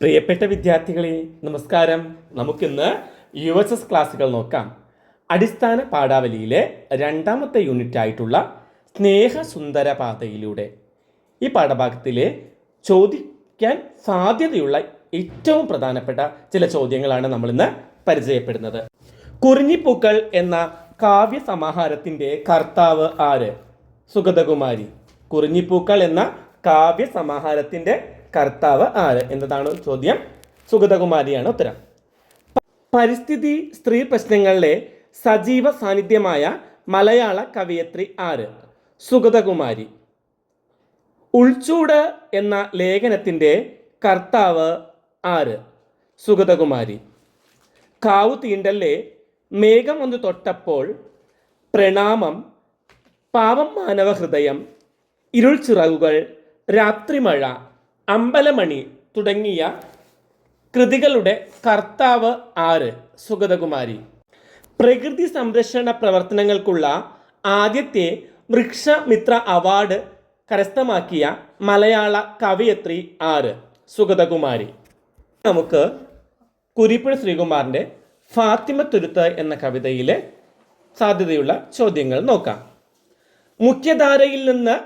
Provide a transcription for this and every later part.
പ്രിയപ്പെട്ട വിദ്യാർത്ഥികളെ നമസ്കാരം. നമുക്കിന്ന് യു എസ് എസ് ക്ലാസ്സുകൾ നോക്കാം. അടിസ്ഥാന പാഠാവലിയിലെ രണ്ടാമത്തെ യൂണിറ്റ് ആയിട്ടുള്ള സ്നേഹസുന്ദര പാതയിലൂടെ ഈ പാഠഭാഗത്തിലെ ചോദിക്കാൻ സാധ്യതയുള്ള ഏറ്റവും പ്രധാനപ്പെട്ട ചില ചോദ്യങ്ങളാണ് നമ്മളിന്ന് പരിചയപ്പെടുന്നത്. കുറിഞ്ഞിപ്പൂക്കൾ എന്ന കാവ്യ സമാഹാരത്തിന്റെ കർത്താവ് ആര്? സുഗതകുമാരി. കുറിഞ്ഞിപ്പൂക്കൾ എന്ന കാവ്യ സമാഹാരത്തിന്റെ കർത്താവ് ആര് എന്നതാണ് ചോദ്യം. സുഗതകുമാരിയാണ് ഉത്തരം. പരിസ്ഥിതി സ്ത്രീ പ്രശ്നങ്ങളിലെ സജീവ സാന്നിധ്യമായ മലയാള കവയത്രി ആര്? സുഗതകുമാരി. ഉൾച്ചൂട് എന്ന ലേഖനത്തിന്റെ കർത്താവ് ആര്? സുഗതകുമാരി. കാവു തീണ്ടല്ലേ മേഘം ഒന്ന് തൊട്ടപ്പോൾ പ്രണാമം പാവം മാനവ ഹൃദയം ഇരുൾ ചിറകുകൾ രാത്രിമഴ അമ്പലമണി തുടങ്ങിയ കൃതികളുടെ കർത്താവ് ആര്? സുഗതകുമാരി. പ്രകൃതി സംരക്ഷണ പ്രവർത്തനങ്ങൾക്കുള്ള ആദ്യത്തെ വൃക്ഷമിത്ര അവാർഡ് കരസ്ഥമാക്കിയ മലയാള കവയത്രി ആര്? സുഗതകുമാരി. നമുക്ക് കുരിപ്പുഴ ശ്രീകുമാറിന്റെ ഫാത്തിമ തുരുത്ത് എന്ന കവിതയിലെ സാധ്യതയുള്ള ചോദ്യങ്ങൾ നോക്കാം. മുഖ്യധാരയിൽ നിന്ന്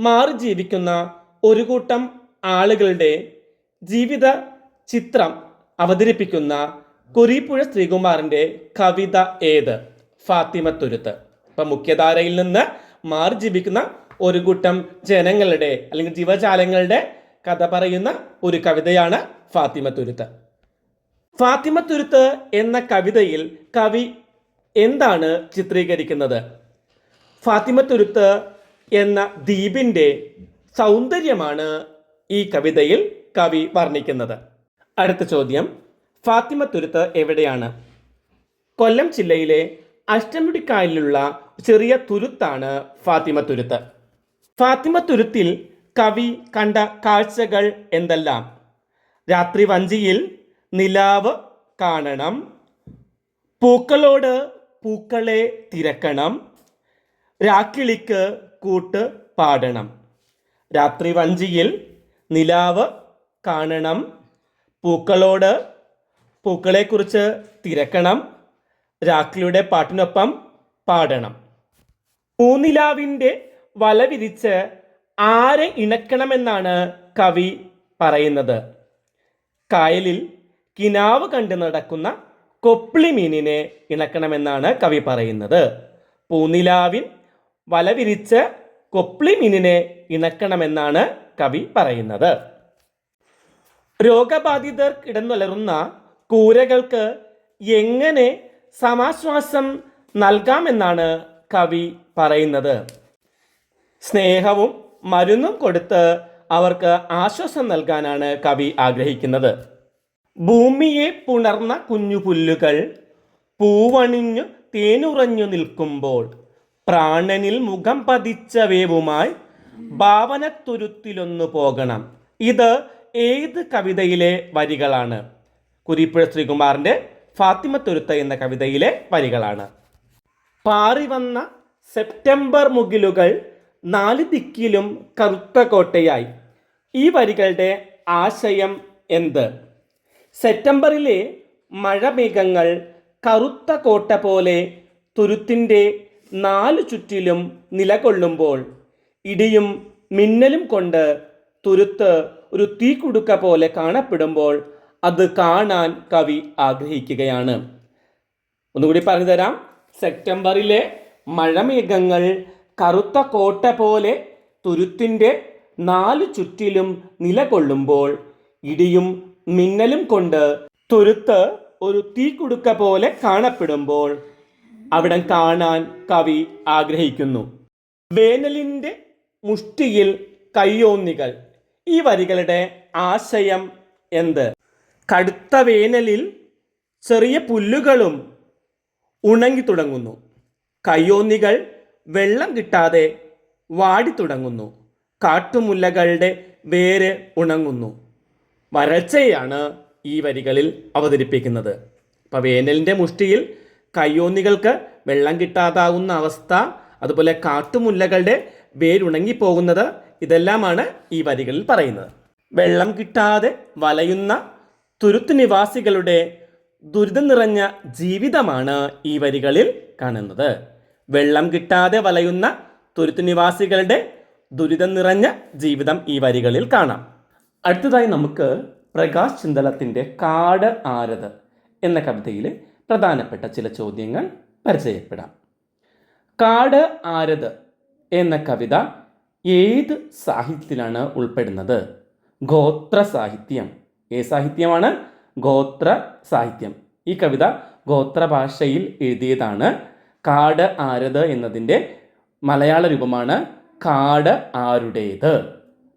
മാറി ജീവിക്കുന്ന ഒരു കൂട്ടം ആളുകളുടെ ജീവിത ചിത്രം അവതരിപ്പിക്കുന്ന കുരീപ്പുഴ ശ്രീകുമാറിന്റെ കവിത ഏത്? ഫാത്തിമ തുരുത്ത്. അപ്പം മുഖ്യധാരയിൽ നിന്ന് മാറി ജീവിക്കുന്ന ഒരു കൂട്ടം ജനങ്ങളുടെ അല്ലെങ്കിൽ ജീവജാലങ്ങളുടെ കഥ പറയുന്ന ഒരു കവിതയാണ് ഫാത്തിമ തുരുത്ത്. ഫാത്തിമ തുരുത്ത് എന്ന കവിതയിൽ കവി എന്താണ് ചിത്രീകരിക്കുന്നത്? ഫാത്തിമ തുരുത്ത് എന്ന ദ്വീപിന്റെ സൗന്ദര്യമാണ് ഈ കവിതയിൽ കവി വർണിക്കുന്നത്. അടുത്ത ചോദ്യം. ഫാത്തിമ തുരുത്ത് എവിടെയാണ്? കൊല്ലം ജില്ലയിലെ അഷ്ടമുടിക്കായലിലുള്ള ചെറിയ തുരുത്താണ് ഫാത്തിമ തുരുത്ത്. ഫാത്തിമ തുരുത്തിൽ കവി കണ്ട കാഴ്ചകൾ എന്തെല്ലാം? രാത്രി വഞ്ചിയിൽ നിലാവ് കാണണം. പൂക്കളോട് പൂക്കളെ തിരക്കണം. രാക്കിളിക്ക് കൂട്ട് പാടണം. രാത്രി വഞ്ചിയിൽ നിലാവ് കാണണം. പൂക്കളോട് പൂക്കളെക്കുറിച്ച് തിരക്കണം. രാക്കിളിയുടെ പാട്ടിനൊപ്പം പാടണം. പൂനിലാവിന്റെ വല വിരിച്ച് ആരെ ഇണക്കണമെന്നാണ് കവി പറയുന്നത്. കായലിൽ കിനാവ് കണ്ട് നടക്കുന്ന കൊപ്പിളി മീനിനെ ഇണക്കണമെന്നാണ് കവി പറയുന്നത്. പൂനിലാവിൻ വല വിരിച്ച് കൊപ്പിളി മീനിനെ ഇണക്കണമെന്നാണ് കവി പറയുന്നത്. രോഗബാധിതർ കിടന്നുലറുന്ന കൂരകൾക്ക് എങ്ങനെ സമാശ്വാസം നൽകാമെന്നാണ് കവി പറയുന്നത്. സ്നേഹവും മരുന്നും കൊടുത്ത് അവർക്ക് ആശ്വാസം നൽകാനാണ് കവി ആഗ്രഹിക്കുന്നത്. ഭൂമിയെ പുണർന്ന കുഞ്ഞു പുല്ലുകൾ പൂവണിഞ്ഞു തേനുറഞ്ഞു നിൽക്കുമ്പോൾ പ്രാണനിൽ മുഖം പതിച്ച വേവുമായി ഭാവനത്തുരുത്തിലൊന്നു പോകണം. ഇത് ഏത് കവിതയിലെ വരികളാണ്? കുരിപ്പുഴ ശ്രീകുമാറിന്റെ ഫാത്തിമത്തുരുത്ത എന്ന കവിതയിലെ വരികളാണ്. പാറി വന്ന സെപ്റ്റംബർ മുകിലുകൾ നാല് ദിക്കിലും കറുത്ത കോട്ടയായി. ഈ വരികളുടെ ആശയം എന്ത്? സെപ്റ്റംബറിലെ മഴമേഘങ്ങൾ കറുത്ത കോട്ട പോലെ തുരുത്തിന്റെ നാലു ചുറ്റിലും നിലകൊള്ളുമ്പോൾ ഇടിയും മിന്നലും കൊണ്ട് തുരുത്ത് ഒരു തീക്കുടുക്ക പോലെ കാണപ്പെടുമ്പോൾ അത് കാണാൻ കവി ആഗ്രഹിക്കുകയാണ്. ഒന്നുകൂടി പറഞ്ഞു തരാം സെപ്റ്റംബറിലെ മഴമേഘങ്ങൾ കറുത്ത കോട്ട പോലെ തുരുത്തിന്റെ നാല് ചുറ്റിലും നിലകൊള്ളുമ്പോൾ ഇടിയും മിന്നലും കൊണ്ട് തുരുത്ത് ഒരു തീക്കുടുക്ക പോലെ കാണപ്പെടുമ്പോൾ അവിടം കാണാൻ കവി ആഗ്രഹിക്കുന്നു. വേനലിന്റെ മുഷ്ടിയിൽ കയ്യോന്നികൾ. ഈ വരികളുടെ ആശയം എന്ത്? കടുത്ത വേനലിൽ ചെറിയ പുല്ലുകളും ഉണങ്ങി തുടങ്ങുന്നു. കയ്യോന്നികൾ വെള്ളം കിട്ടാതെ വാടി തുടങ്ങുന്നു. കാട്ടുമുല്ലകളുടെ വേര് ഉണങ്ങുന്നു. വരൾച്ചയാണ് ഈ വരികളിൽ അവതരിപ്പിക്കുന്നത്. അപ്പോൾ വേനലിന്റെ മുഷ്ടിയിൽ കയ്യോന്നികൾക്ക് വെള്ളം കിട്ടാതാവുന്ന അവസ്ഥ അതുപോലെ കാട്ടുമുല്ലകളുടെ വേരുണങ്ങിപ്പോകുന്നത് ഇതെല്ലാമാണ് ഈ വരികളിൽ പറയുന്നത്. വെള്ളം കിട്ടാതെ വലയുന്ന തുരുത്തു നിവാസികളുടെ ദുരിതം നിറഞ്ഞ ജീവിതമാണ് ഈ വരികളിൽ കാണുന്നത്. വെള്ളം കിട്ടാതെ വലയുന്ന തുരുത്തു നിവാസികളുടെ ദുരിതം നിറഞ്ഞ ജീവിതം ഈ വരികളിൽ കാണാം. അടുത്തതായി നമുക്ക് പ്രകാശ് ചിന്തലത്തിന്റെ കാട് ആരത് എന്ന കവിതയിലെ പ്രധാനപ്പെട്ട ചില ചോദ്യങ്ങൾ പരിചയപ്പെടാം. കാട് ആരത് എന്ന കവിത ഏത് സാഹിത്യത്തിലാണ് ഉൾപ്പെടുന്നത്? ഗോത്ര സാഹിത്യം. ഏ സാഹിത്യമാണ്? ഗോത്ര സാഹിത്യം. ഈ കവിത ഗോത്ര ഭാഷയിൽ എഴുതിയതാണ്. കാട് ആരത് എന്നതിന്റെ മലയാള രൂപമാണ് കാട് ആരുടേത്.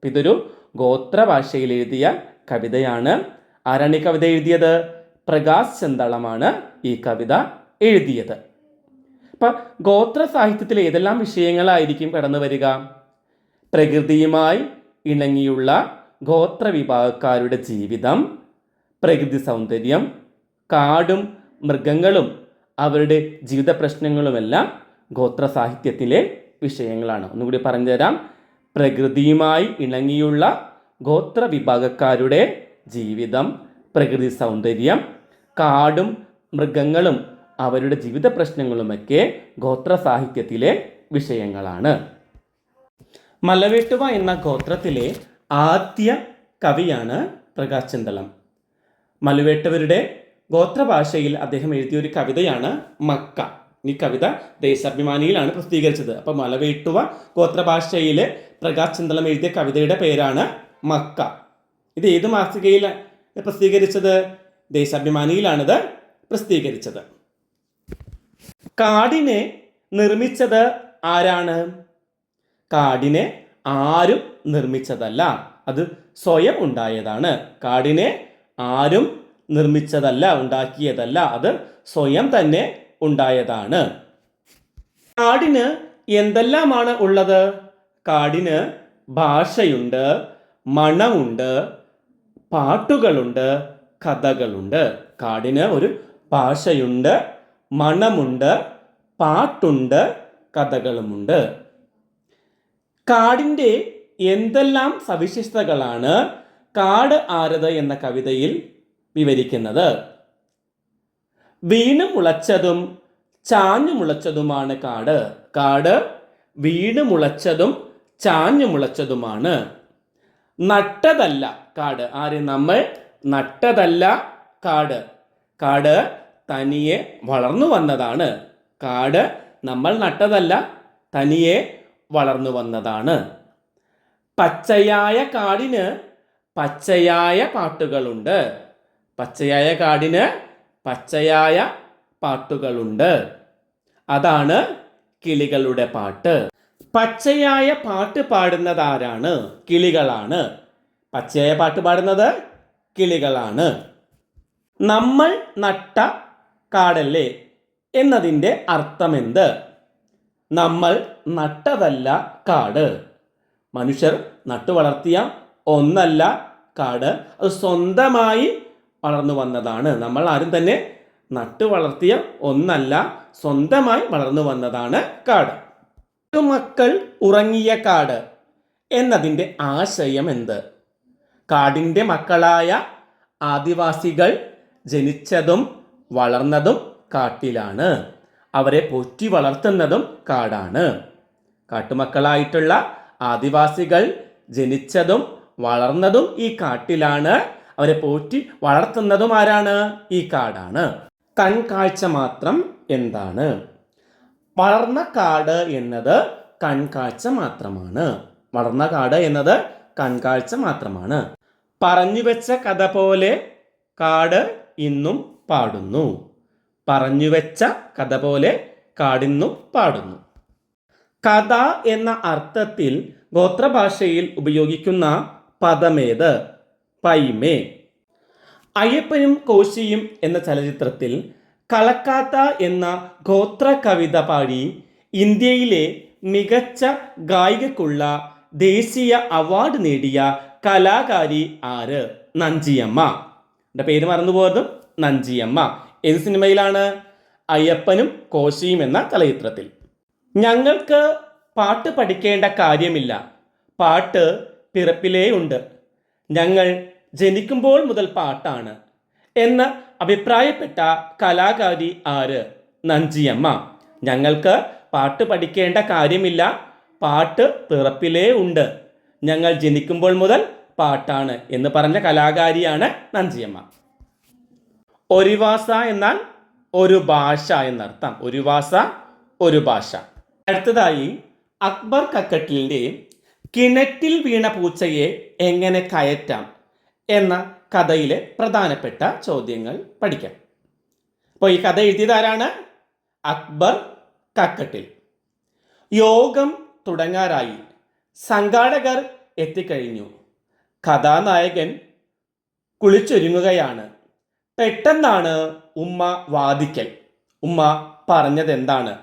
ഇതൊരു ഗോത്ര ഭാഷയിൽ എഴുതിയ കവിതയാണ്. ആരാണ് ഈ കവിത എഴുതിയത്? പ്രകാശ് ചന്ദളമാണ് ഈ കവിത എഴുതിയത്. അപ്പം ഗോത്ര സാഹിത്യത്തിൽ ഏതെല്ലാം വിഷയങ്ങളായിരിക്കും കടന്നു വരിക പ്രകൃതിയുമായി ഇണങ്ങിയുള്ള ഗോത്ര വിഭാഗക്കാരുടെ ജീവിതം പ്രകൃതി സൗന്ദര്യം കാടും മൃഗങ്ങളും അവരുടെ ജീവിത പ്രശ്നങ്ങളുമെല്ലാം ഗോത്ര സാഹിത്യത്തിലെ വിഷയങ്ങളാണ്. ഒന്നുകൂടി പറഞ്ഞുതരാം. പ്രകൃതിയുമായി ഇണങ്ങിയുള്ള ഗോത്ര വിഭാഗക്കാരുടെ ജീവിതം പ്രകൃതി സൗന്ദര്യം കാടും മൃഗങ്ങളും അവരുടെ ജീവിത പ്രശ്നങ്ങളുമൊക്കെ ഗോത്ര സാഹിത്യത്തിലെ വിഷയങ്ങളാണ്. മലവെട്ടുവ എന്ന ഗോത്രത്തിലെ ആദ്യ കവിയാണ് പ്രകാശ് ചെന്തളം. മലവേട്ടവരുടെ ഗോത്രഭാഷയിൽ അദ്ദേഹം എഴുതിയ ഒരു കവിതയാണ് മക്ക. ഈ കവിത ദേശാഭിമാനിയിലാണ് പ്രസിദ്ധീകരിച്ചത്. അപ്പോൾ മലവേട്ടുവ ഗോത്രഭാഷയിൽ പ്രകാശ് ചെന്തളം എഴുതിയ കവിതയുടെ പേരാണ് മക്ക. ഇത് ഏത് മാസികയിൽ പ്രസിദ്ധീകരിച്ചത്? ദേശാഭിമാനിയിലാണിത് പ്രസിദ്ധീകരിച്ചത്. കാടിനെ നിർമ്മിച്ചത് ആരാണ്? കാടിനെ ആരും നിർമ്മിച്ചതല്ല. അത് സ്വയം ഉണ്ടായതാണ്. കാടിനെ ആരും നിർമ്മിച്ചതല്ല ഉണ്ടാക്കിയതല്ല. അത് സ്വയം തന്നെ ഉണ്ടായതാണ്. കാടിന് എന്തെല്ലാമാണ് ഉള്ളത്? കാടിന് ഭാഷയുണ്ട് മണമുണ്ട് പാട്ടുകളുണ്ട് കഥകളുണ്ട്. കാടിന് ഒരു ഭാഷയുണ്ട് മണമുണ്ട് പാട്ടുണ്ട് കഥകളുമുണ്ട്. കാടിന്റെ എന്തെല്ലാം സവിശേഷതകളാണ് കാട് ആരത് എന്ന കവിതയിൽ വിവരിക്കുന്നത്? വീണ് മുളച്ചതും ചാഞ്ഞു മുളച്ചതുമാണ് കാട്. കാട് വീണ് മുളച്ചതും ചാഞ്ഞു മുളച്ചതുമാണ്. നട്ടതല്ല കാട്. ആര്? നമ്മൾ നട്ടതല്ല കാട്. കാട് തനിയെ വളർന്നു വന്നതാണ്. കാട് നമ്മൾ നട്ടതല്ല തനിയെ വളർന്നു വന്നതാണ്. പച്ചയായ കാടിന് പച്ചയായ പാട്ടുകളുണ്ട്. പച്ചയായ കാടിന് പച്ചയായ പാട്ടുകളുണ്ട്. അതാണ് കിളികളുടെ പാട്ട്. പച്ചയായ പാട്ട് പാടുന്നത് ആരാണ്? കിളികളാണ്. പച്ചയായ പാട്ട് പാടുന്നത് കിളികളാണ്. നമ്മൾ നട്ട കാടല്ലേ? എന്നതിന്റെ അർത്ഥമെന്ത്? നമ്മൾ നട്ടതല്ല കാട്. മനുഷ്യർ നട്ടു വളർത്തിയ ഒന്നല്ല കാട്. അത് സ്വന്തമായി വളർന്നു വന്നതാണ്. നമ്മൾ ആരും തന്നെ നട്ടു വളർത്തിയ ഒന്നല്ല സ്വന്തമായി വളർന്നു വന്നതാണ് കാട്. മക്കൾ ഉറങ്ങിയ കാട് എന്നതിന്റെ ആശയം എന്ത്? കാടിന്റെ മക്കളായ ആദിവാസികൾ ജനിച്ചതും വളർന്നതും കാട്ടിലാണ്. അവരെ പോറ്റി വളർത്തുന്നതും കാടാണ്. കാട്ടുമക്കളായിട്ടുള്ള ആദിവാസികൾ ജനിച്ചതും വളർന്നതും ഈ കാട്ടിലാണ്. അവരെ പോറ്റി വളർത്തുന്നതും ആരാണ്? ഈ കാടാണ്. കൺകാഴ്ച മാത്രം എന്താണ്? വളർന്ന കാട് എന്നത് കൺകാഴ്ച മാത്രമാണ്. വളർന്ന കാട് എന്നത് കൺകാഴ്ച മാത്രമാണ്. പറഞ്ഞു വെച്ച കഥ പോലെ കാട് ഇന്നും പാടുന്നു. പറഞ്ഞു വെച്ച കഥ പോലെ കാടിന്നും പാടുന്നു. കഥ എന്ന അർത്ഥത്തിൽ ഗോത്രഭാഷയിൽ ഉപയോഗിക്കുന്ന പദമേത്? പൈമേ. അയ്യപ്പനും കോശിയും എന്ന ചലച്ചിത്രത്തിൽ കളക്കാത്ത എന്ന ഗോത്ര കവിത പാടി ഇന്ത്യയിലെ മികച്ച ഗായികക്കുള്ള ദേശീയ അവാർഡ് നേടിയ കലാകാരി ആര്? നഞ്ചിയമ്മ. എന്റെ പേര് മറന്നുപോയതും നഞ്ചിയമ്മ. ഏത് സിനിമയിലാണ് അയ്യപ്പനും കോശിയും എന്ന ചലച്ചിത്രത്തിൽ ഞങ്ങൾക്ക് പാട്ട് പഠിക്കേണ്ട കാര്യമില്ല. പാട്ട് പിറപ്പിലേ ഉണ്ട്. ഞങ്ങൾ ജനിക്കുമ്പോൾ മുതൽ പാട്ടാണ് എന്ന് അഭിപ്രായപ്പെട്ട കലാകാരി ആര്? നഞ്ചിയമ്മ. ഞങ്ങൾക്ക് പാട്ട് പഠിക്കേണ്ട കാര്യമില്ല. പാട്ട് പിറപ്പിലേ ഉണ്ട്. ഞങ്ങൾ ജനിക്കുമ്പോൾ മുതൽ പാട്ടാണ് എന്ന് പറഞ്ഞ കലാകാരിയാണ് നഞ്ചിയമ്മ. ഒരിവാസ എന്നാൽ ഒരു ഭാഷ എന്നർത്ഥം. ഒരുവാസ ഒരു ഭാഷ. അടുത്തതായി അക്ബർ കക്കട്ടിലിന്റെ കിണറ്റിൽ വീണ പൂച്ചയെ എങ്ങനെ കയറ്റാം എന്ന കഥയിലെ പ്രധാനപ്പെട്ട ചോദ്യങ്ങൾ പഠിക്കാം. അപ്പോൾ ഈ കഥ എഴുതിയതാരാണ്? അക്ബർ കക്കട്ടിൽ. യോഗം തുടങ്ങാറായി. സംഘാടകർ എത്തിക്കഴിഞ്ഞു. കഥാനായകൻ കുളിച്ചൊരുങ്ങുകയാണ്. പെട്ടെന്നാണ് ഉമ്മ വാദിക്കൽ. ഉമ്മ പറഞ്ഞത് എന്താണ്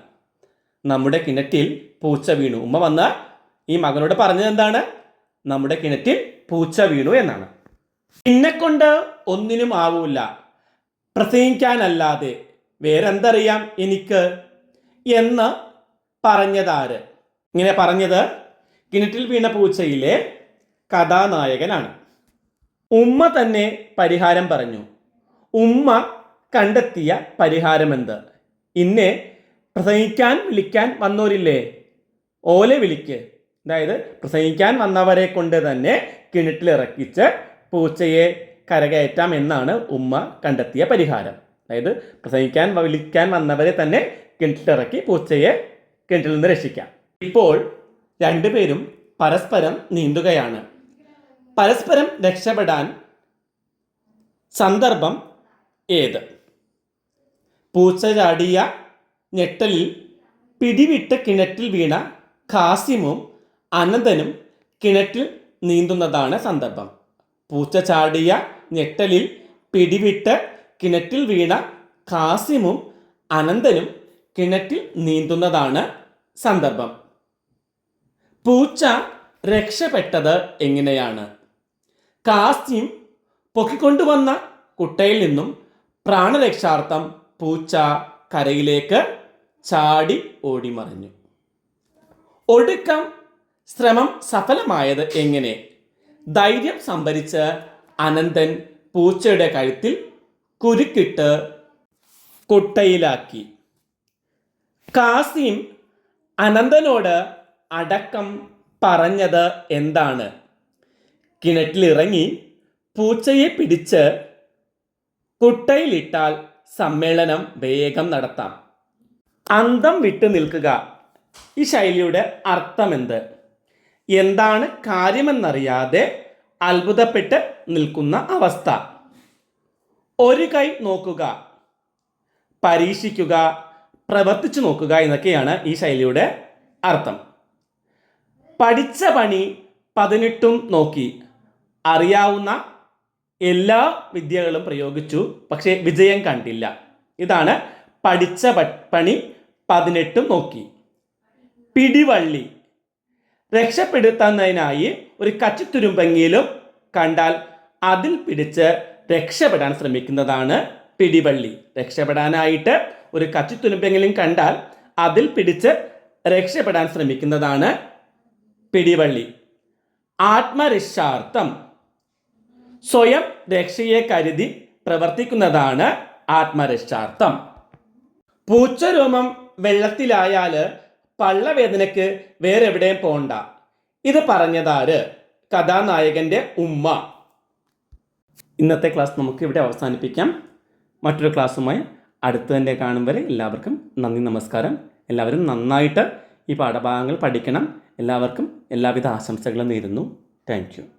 നമ്മുടെ കിണറ്റിൽ പൂച്ച വീണു. ഉമ്മ വന്ന ഈ മകനോട് പറഞ്ഞത് എന്താണ് നമ്മുടെ കിണറ്റിൽ പൂച്ച വീണു എന്നാണ്. പിന്നെ കൊണ്ട് ഒന്നിനും ആവൂല. പ്രസംഗിക്കാനല്ലാതെ വേറെന്തറിയാം എനിക്ക്? എന്ന് പറഞ്ഞതാര്? ഇങ്ങനെ പറഞ്ഞത് കിണറ്റിൽ വീണ പൂച്ചയിലെ കഥാനായകനാണ്. ഉമ്മ തന്നെ പരിഹാരം പറഞ്ഞു. ഉമ്മ കണ്ടെത്തിയ പരിഹാരമെന്ത്? ഇന്നെ പ്രസംഗിക്കാൻ വിളിക്കാൻ വന്നോരില്ലേ ഓലെ വിളിക്ക്. അതായത് പ്രസംഗിക്കാൻ വന്നവരെ കൊണ്ട് തന്നെ കിണറ്റിലിറക്കിച്ച് പൂച്ചയെ കരകയറ്റാം എന്നാണ് ഉമ്മ കണ്ടെത്തിയ പരിഹാരം. അതായത് പ്രസംഗിക്കാൻ വിളിക്കാൻ വന്നവരെ തന്നെ കിണറ്റിലിറക്കി പൂച്ചയെ കിണറ്റിൽ നിന്ന് രക്ഷിക്കാം. ഇപ്പോൾ രണ്ടുപേരും പരസ്പരം നീന്തുകയാണ്. പരസ്പരം രക്ഷപ്പെടാൻ സന്ദർഭം ഏത്? പൂച്ച ചാടിയ ഞെട്ടലിൽ പിടിവിട്ട് കിണറ്റിൽ വീണ കാസിമും അനന്തനും കിണറ്റിൽ നീന്തുന്നതാണ് സന്ദർഭം. പൂച്ച ചാടിയ ഞെട്ടലിൽ പിടിവിട്ട് കിണറ്റിൽ വീണ കാസിമും അനന്തനും കിണറ്റിൽ നീന്തുന്നതാണ് സന്ദർഭം. പൂച്ച രക്ഷപ്പെട്ടത് എങ്ങനെയാണ്? കാസിം പൊക്കിക്കൊണ്ടുവന്ന കുട്ടയിൽ നിന്നും പ്രാണരക്ഷാർത്ഥം പൂച്ച കരയിലേക്ക് ചാടി ഓടിമറിഞ്ഞു. ഒടുക്കം ശ്രമം സഫലമായത് എങ്ങനെ? ധൈര്യം സംഭരിച്ച് അനന്തൻ പൂച്ചയുടെ കഴുത്തിൽ കുരുക്കിട്ട് കുട്ടയിലാക്കി. കാസിം അനന്തനോട് അടക്കം പറഞ്ഞത് എന്താണ്? കിണറ്റിലിറങ്ങി പൂച്ചയെ പിടിച്ച് കുട്ടയിലിട്ടാൽ സമ്മേളനം വേഗം നടത്താം. അന്തം വിട്ടു നിൽക്കുക. ഈ ശൈലിയുടെ അർത്ഥമെന്ത്? എന്താണ് കാര്യമെന്നറിയാതെ അത്ഭുതപ്പെട്ട് നിൽക്കുന്ന അവസ്ഥ. ഒരു കൈ നോക്കുക. പരീക്ഷിക്കുക. പ്രവർത്തിച്ചു നോക്കുക എന്നൊക്കെയാണ് ഈ ശൈലിയുടെ അർത്ഥം. പഠിച്ച പണി പതിനെട്ടും നോക്കി. അറിയാവുന്ന എല്ലാ വിദ്യകളും പ്രയോഗിച്ചു പക്ഷേ വിജയം കണ്ടില്ല. ഇതാണ് പഠിച്ച പണി പതിനെട്ടും നോക്കി. പിടിവള്ളി. രക്ഷപ്പെടുത്തുന്നതിനായി ഒരു കച്ചിത്തുരുമ്പെങ്കിലും കണ്ടാൽ അതിൽ പിടിച്ച് രക്ഷപ്പെടാൻ ശ്രമിക്കുന്നതാണ് പിടിവള്ളി. രക്ഷപ്പെടാനായിട്ട് ഒരു കച്ചിത്തുരുമ്പെങ്കിലും കണ്ടാൽ അതിൽ പിടിച്ച് രക്ഷപ്പെടാൻ ശ്രമിക്കുന്നതാണ് പിടിവള്ളി. ആത്മരക്ഷാർത്ഥം. സ്വയം രക്ഷയെ കരുതി പ്രവർത്തിക്കുന്നതാണ് ആത്മരക്ഷാർത്ഥം. പൂച്ചരോമം വെള്ളത്തിലായാൽ പള്ളവേദനയ്ക്ക് വേറെ എവിടെയും പോണ്ട. ഇത് പറഞ്ഞതാര്? കഥാനായകന്റെ ഉമ്മ. ഇന്നത്തെ ക്ലാസ് നമുക്ക് ഇവിടെ അവസാനിപ്പിക്കാം. മറ്റൊരു ക്ലാസ്സുമായി അടുത്തതിന്റെ കാണും വരെ എല്ലാവർക്കും നന്ദി നമസ്കാരം. എല്ലാവരും നന്നായിട്ട് ഈ പാഠഭാഗങ്ങൾ പഠിക്കണം. എല്ലാവർക്കും എല്ലാവിധ ആശംസകളും നേരുന്നു. താങ്ക്